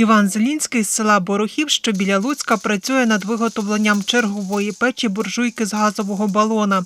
Іван Зелінський з села Борохів, що біля Луцька, працює над виготовленням чергової печі буржуйки з газового балона.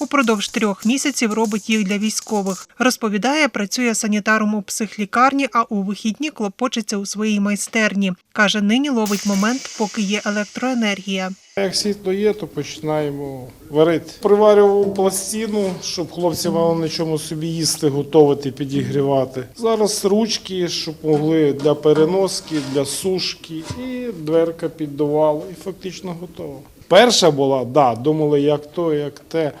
Упродовж трьох місяців робить їх для військових. Розповідає, працює санітаром у психлікарні, а у вихідні клопочеться у своїй майстерні. Каже, нині ловить момент, поки є електроенергія. Як світло є, то починаємо варити. Приварював пластину, щоб хлопці мали на чому собі їсти, готувати, підігрівати. Зараз ручки, щоб могли для переноски, для сушки, і дверка піддувала, і фактично готова. Перша була, да, думали, як то, як те.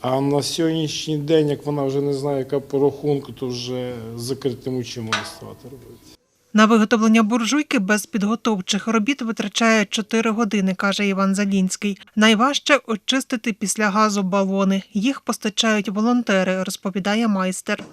А на сьогоднішній день, як вона вже не знає, яка по рахунку, то вже закритим очима ставати робити. На виготовлення буржуйки без підготовчих робіт витрачає 4 години, каже Іван Залінський. Найважче очистити після газу балони. Їх постачають волонтери, розповідає майстер.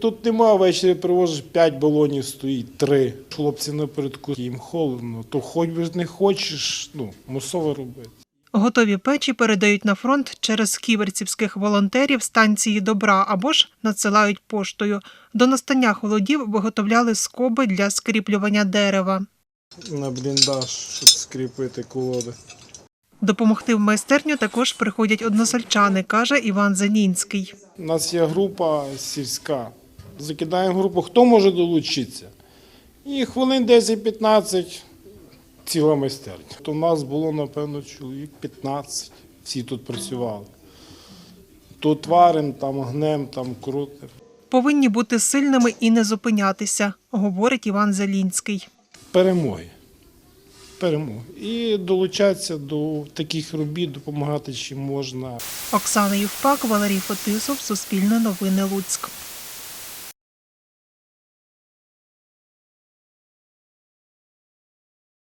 Тут нема ввечері привозиш 5 балонів, стоїть 3. Хлопці напередку, їм холодно, то хоч би не хочеш, ну, мусово робити. Готові печі передають на фронт через ківерцівських волонтерів станції добра або ж надсилають поштою. До настання холодів виготовляли скоби для скріплювання дерева. На бліндаж, щоб скріпити колоди. Допомогти в майстерню також приходять односельчани, каже Іван Занінський. У нас є група сільська. Закидаємо групу, хто може долучитися. І хвилин 10-15 ціла майстерня. То в нас було, напевно, чоловік 15. Всі тут працювали. Тут варим, там гнем, там крутим. Повинні бути сильними і не зупинятися, говорить Іван Залінський. перемоги. Перемоги. І долучатися до таких робіт, допомагати чим можна. Оксана Євпак, Валерій Фетисов, Суспільне новини Луцьк.